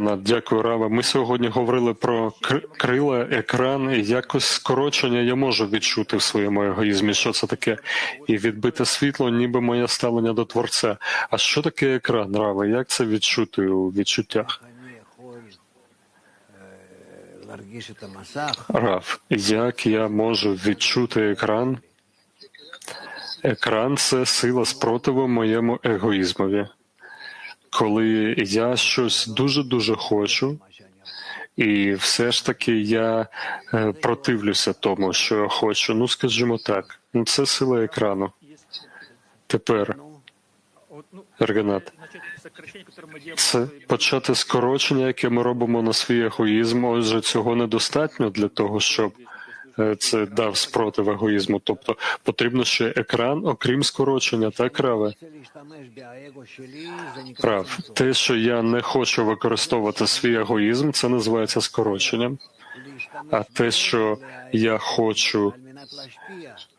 Дякую, Рава. Ми сьогодні говорили про крила, екран і якось скорочення. Я можу відчути в своєму егоїзмі, що це таке, і відбите світло, ніби моє ставлення до творця. А що таке екран, Рава? Як це відчути у відчуттях? Рав, як я можу відчути екран? Екран це сила спротиву моєму егоїзмові коли я щось дуже дуже хочу, і все ж таки я е, противлюся тому, що я хочу. Ну скажімо так, ну, це сила екрану. Тепер Регенат. Це почати скорочення, яке ми робимо на свій егоїзм. Отже, цього недостатньо для того, щоб Е, це дав спротив егоїзму. Тобто потрібно ще екран, окрім скорочення та краве. Прав. те, що я не хочу використовувати свій егоїзм, це називається скороченням. А те, що я хочу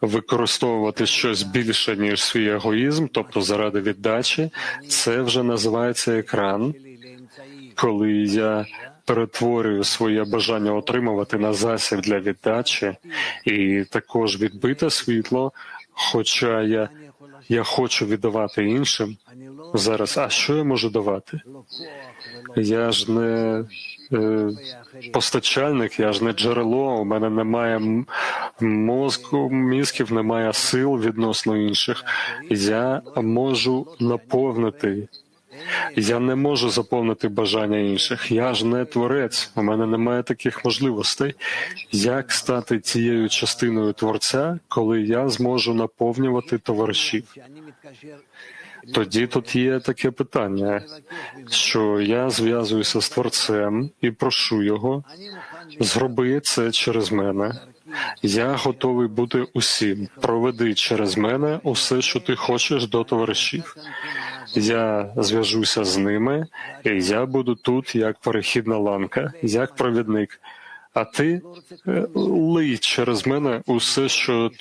використовувати щось більше ніж свій егоїзм, тобто заради віддачі, це вже називається екран, коли я перетворюю своє бажання отримувати на засіб для віддачі і також відбите світло. Хоча я я хочу віддавати іншим зараз. А що я можу давати? Я ж не е, постачальник, я ж не джерело. У мене немає мозку, мізків, немає сил відносно інших. Я можу наповнити я не можу заповнити бажання інших. Я ж не творець. У мене немає таких можливостей. Як стати цією частиною творця, коли я зможу наповнювати товаришів? Тоді тут є таке питання, що я зв'язуюся з творцем і прошу його зроби це через мене. Я готовий бути усім. Проведи через мене усе, що ти хочеш до товаришів. Я зв'яжуся з ними, і я буду тут як перехідна ланка, як провідник. А ти е, лий через мене усе, що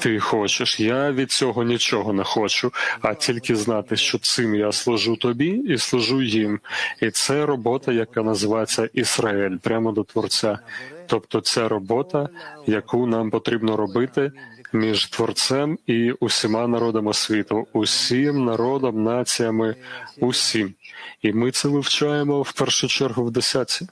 ти хочеш. Я від цього нічого не хочу, а тільки знати, що цим я служу тобі і служу їм. І це робота, яка називається Ісраїль, прямо до Творця. Тобто, це робота, яку нам потрібно робити між творцем і усіма народами світу, усім народом, націями, усім. І ми це вивчаємо в першу чергу в десятці.